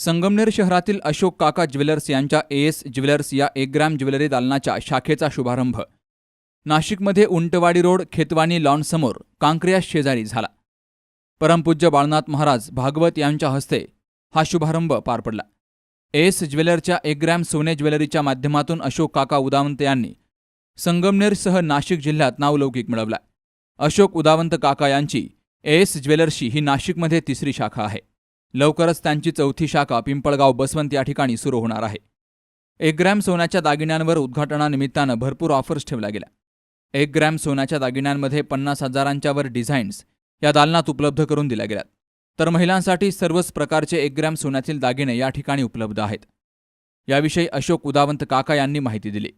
संगमनेर शहरातील अशोक काका ज्वेलर्स यांच्या एस ज्वेलर्स या एक ग्रॅम ज्वेलरी दालनाच्या शाखेचा शुभारंभ. नाशिकमध्ये उंटवाडी रोड खेतवानी लॉनसमोर कांक्रिया शेजारी झाला. परमपूज्य बाळनाथ महाराज भागवत यांच्या हस्ते हा शुभारंभ पार पडला. एस ज्वेलरच्या एक ग्रॅम सोने ज्वेलरीच्या माध्यमातून अशोक काका उदावंत यांनी संगमनेरसह नाशिक जिल्ह्यात नावलौकिक मिळवला. अशोक उदावंत काका यांची एस ज्वेलर्सची ही नाशिकमध्ये तिसरी शाखा आहे. लवकरच त्यांची चौथी शाखा पिंपळगाव बसवंत या ठिकाणी सुरू होणार आहे. एक ग्रॅम सोन्याच्या दागिन्यांवर उद्घाटनानिमित्तानं भरपूर ऑफर्स ठेवल्या गेल्या. एक ग्रॅम सोन्याच्या दागिन्यांमध्ये पन्नास हजारांच्या वर डिझाईन्स या दालनात उपलब्ध करून दिल्या गेल्यात तर महिलांसाठी सर्वच प्रकारचे एक ग्रॅम सोन्यातील दागिने या ठिकाणी उपलब्ध आहेत. याविषयी अशोक उदावंत काका यांनी माहिती दिली.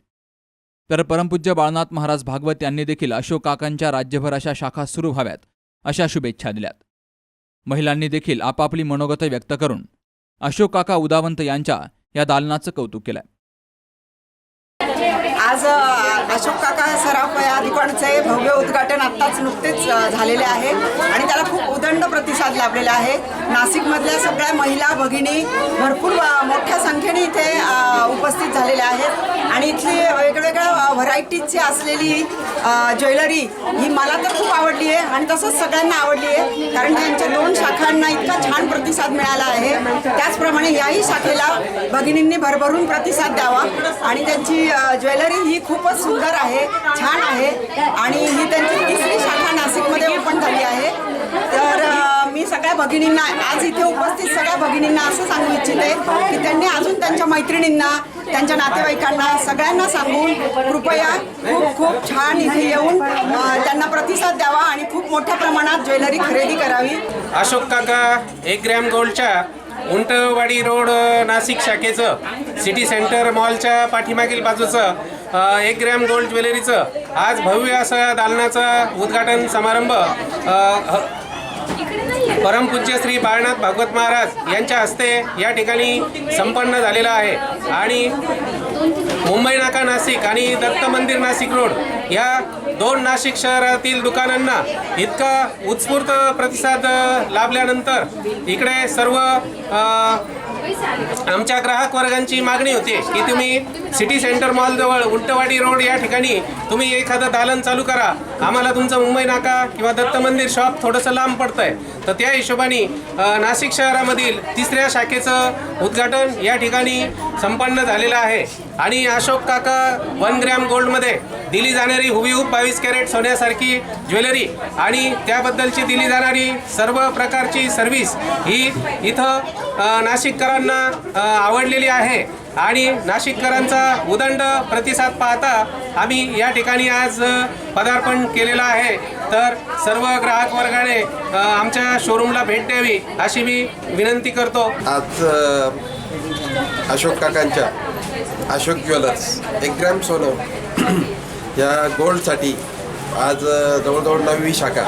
तर परमपूज्य बाळनाथ महाराज भागवत यांनी देखील अशोक काकांच्या राज्यभर अशा शाखा सुरू व्हाव्यात अशा शुभेच्छा दिल्यात. महिलांनी देखील आपापली मनोगत व्यक्त करून अशोक काका उदावंत यांच्या या दालनाचं कौतुक केलं आज अशोक काका सराफ या दुकानाचे भव्य उद्घाटन आत्ताच नुकतेच झालेले आहे आणि त्याला खूप उदंड प्रतिसाद लाभलेला आहे. नाशिकमधल्या सगळ्या महिला भगिनी भरपूर मोठ्या संख्येने इथे उपस्थित झालेल्या आहेत. आणि इथली वेगवेगळ्या व्हरायटीजची असलेली ज्वेलरी ही मला तर खूप आवडली आहे आणि तसंच सगळ्यांना आवडली आहे. कारण त्यांच्या दोन शाखांना इतका छान प्रतिसाद मिळाला आहे. त्याचप्रमाणे याही शाखेला भगिनींनी भरभरून प्रतिसाद द्यावा आणि त्यांची ज्वेलरी ही खूपच सुंदर आहे छान आहे. आणि ही त्यांची तिसरी शाखा नाशिकमध्ये ओपन झाली. सगळ्या भगिनींना आज इथे उपस्थित सगळ्या भगिनींना असं सांगू इच्छिते की त्यांनी अजून त्यांच्या मैत्रिणींना त्यांच्या नातेवाईकांना सगळ्यांना सांगून कृपया खूप खूप छान इथे येऊन त्यांना प्रतिसाद द्यावा आणि खूप मोठ्या प्रमाणात ज्वेलरी खरेदी करावी. अशोक काका एक ग्रॅम गोल्डच्या उंटवाडी रोड नाशिक शाखेचं सिटी सेंटर मॉलच्या पाठीमागील बाजूचं एक ग्रॅम गोल्ड ज्वेलरीचं आज भव्य असं दालनाचं उद्घाटन समारंभ परमपूज्य श्री बाळनाथ भागवत महाराज यांच्या हस्ते या ठिकाणी संपन्न झालेला आहे. आणि मुंबई नाका नाशिक आणि दत्त मंदिर नाशिक रोड या दोन नाशिक शहरातील दुकानांना इतका उत्स्फूर्त प्रतिसाद लाभल्यानंतर इकडे सर्व आमच्या ग्राहक वर्गांची मागणी होती की तुम्ही सिटी सेंटर मॉलजवळ उंटवाडी रोड या ठिकाणी तुम्ही एखादं दालन चालू करा. आम्हाला तुमचं मुंबई नाका किंवा दत्त मंदिर शॉप थोडंसं लांब पडतंय. तर त्या हिशोबाने नाशिक शहरामधील तिसऱ्या शाखेचं उद्घाटन या ठिकाणी संपन्न झालेलं आहे. आणि अशोक काका वन ग्रॅम गोल्डमध्ये दिली जाणारी हुबीहूब बावीस कॅरेट सोन्यासारखी ज्वेलरी आणि त्याबद्दलची दिली जाणारी सर्व प्रकारची सर्व्हिस ही इथं नाशिककरांना आवडलेली आहे. आणि नाशिककरांचा उदंड प्रतिसाद पाहता आम्ही या ठिकाणी आज पदार्पण केलेलं आहे. तर सर्व ग्राहक वर्गाने आमच्या शोरूमला भेट द्यावी अशी मी विनंती करतो. आज अशोक काकांच्या अशोक ज्वेलर्स एक ग्रॅम सोनं या गोल्डसाठी आज जवळजवळ नववी शाखा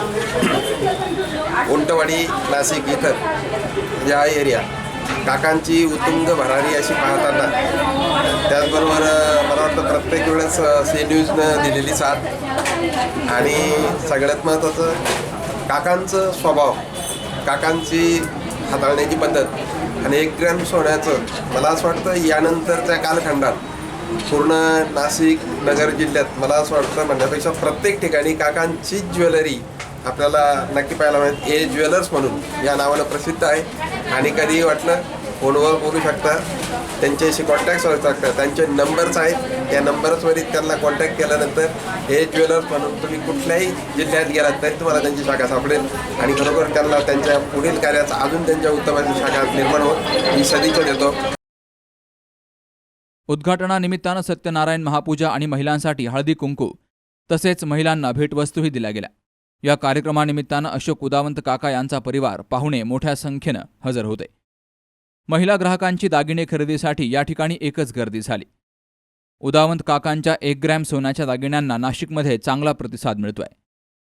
उंटवाडी नाशिक इथं या एरिया काकांची उत्तुंग भरारी अशी पाहताना त्याचबरोबर मला वाटतं प्रत्येक वेळेस सी न्यूजनं दिलेली साथ आणि सगळ्यात महत्त्वाचं काकांचं स्वभाव काकांची हाताळण्याची पद्धत आणि एक ग्रॅम सोन्याचं मला असं वाटतं यानंतरच्या कालखंडात पूर्ण नाशिक नगर जिल्ह्यात मला असं वाटतं म्हणण्यापेक्षा प्रत्येक ठिकाणी काकांची ज्वेलरी आपल्याला नक्की पाहायला मिळेल. ए ज्वेलर्स म्हणून या नावानं प्रसिद्ध आहे. आणि कधीही वाटलं फोनवर बोलू शकता. त्यांच्याशी कॉन्टॅक्ट करू शकता. त्यांचे नंबर्स आहेत. त्या नंबर्सवरील त्यांना कॉन्टॅक्ट केल्यानंतर हे ज्वेलर्स म्हणून तुम्ही कुठल्याही जिल्ह्यात गेलात तरी तुम्हाला त्यांची शाखा सापडेल. आणि बरोबर त्यांना त्यांच्या पुढील कार्याचा अजून त्यांच्या उत्तमाची शाखा निर्माण होत मी सदिच्छा देतो. उद्घाटनानिमित्तानं सत्यनारायण महापूजा आणि महिलांसाठी हळदी कुंकू. तसेच महिलांना भेटवस्तूही दिल्या गेल्या. या कार्यक्रमानिमित्तानं अशोक उदावंत काका यांचा परिवार पाहुणे मोठ्या संख्येनं हजर होते. महिला ग्राहकांची दागिने खरेदीसाठी या ठिकाणी एकच गर्दी झाली. उदावंत काकांच्या एक ग्रॅम सोन्याच्या दागिन्यांना नाशिकमध्ये चांगला प्रतिसाद मिळतोय.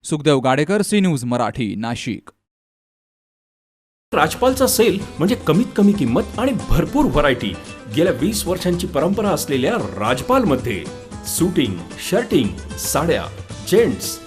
Sukhdev Gadekar C news Marathi Nashik. राजपालचा sale म्हणजे कमीत कमी किंमत आणि भरपूर व्हरायटी. गेल्या वीस वर्षांची परंपरा असलेल्या राजपालमध्ये सुटिंग शर्टिंग साड्या जेंट्स